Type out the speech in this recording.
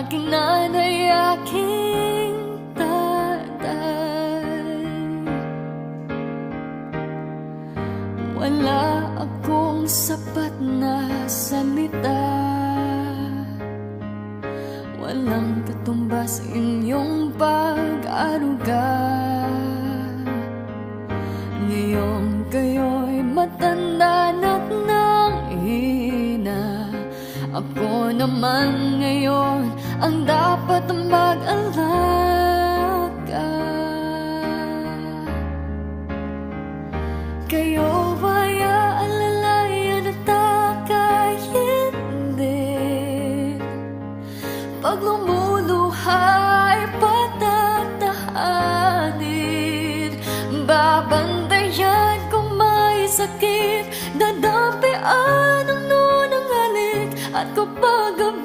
aking nanay, aking tatay. Wala akong sapat na salita. Walang katumbas inyong pag-aruga. Ngayong kayo'y Ako naman ngayon ang dapat mag-alaga Kayo ba'y aalalayan at hindi. Pag lumuluhay patatahanin. Babantayan kung may sakit ang nunang halik At kapag gabi